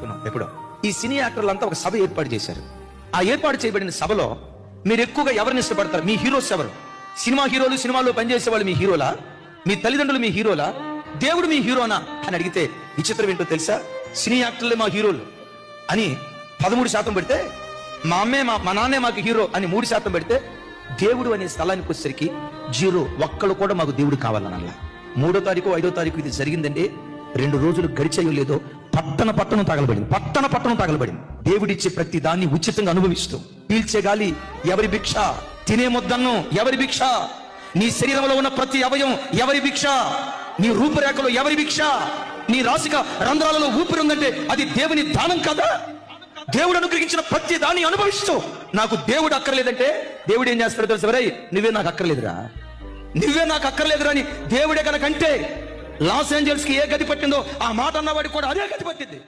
చెప్పుకున్నాం. ఎప్పుడో. ఈ సినీ యాక్టర్లంతా ఒక సభ ఏర్పాటు చేశారు. ఆ ఏర్పాటు చేయబడిన సభలో మీరు ఎక్కువగా ఎవరిని ఇష్టపడతారు? మీ హీరోస్ ఎవరు? సినిమా హీరోలు సినిమాలో పనిచేసే వాళ్ళు మీ హీరోలా? మీ తల్లిదండ్రులు మీ హీరోలా? దేవుడు మీ హీరోనా? అని అడిగితే విచిత్రం ఏంటో తెలుసా? సినీ యాక్టర్లే మా హీరోలు అని పదమూడు శాతం పెడితే మా అమ్మే మా మా నాన్నే మాకు హీరో అని మూడు శాతం పెడితే దేవుడు అనే స్థలానికి వచ్చేసరికి జీరో. ఒక్కడు కూడా మాకు దేవుడు కావాలనల్లా మూడో తారీఖు ఐదో తారీఖు ఇది జరిగిందండి. రెండు రోజులు గడిచేయో లేదో పట్టణ పట్టణం తగలబడింది. పట్టణ పట్టణం తగలబడింది. దేవుడిచ్చే ప్రతి దాన్ని ఉచితంగా అనుభవిస్తూ. పీల్చే గాలి ఎవరి భిక్ష? తినే ముద్దన్నం ఎవరి భిక్ష? నీ శరీరంలో ఉన్న ప్రతి అవయం ఎవరి భిక్ష? నీ రూపురేఖలో ఎవరి భిక్ష? నీ రాసిక రంధ్రాలలో ఊపిరి ఉందంటే అది దేవుని దానం కదా? దేవుడు అనుగ్రహించిన ప్రతి దాన్ని అనుభవిస్తూ. నాకు దేవుడు అక్కర్లేదంటే దేవుడు ఏం చేస్తాడు తెలుసు? నువ్వే నాకు అక్కర్లేదురా. నువ్వే నాకు అక్కర్లేదురా అని దేవుడే కనుకంటే లాస్ ఏంజల్స్కి ఏ గది పట్టిందో ఆ మాట అన్నవాడికి కూడా అదే గది పట్టింది.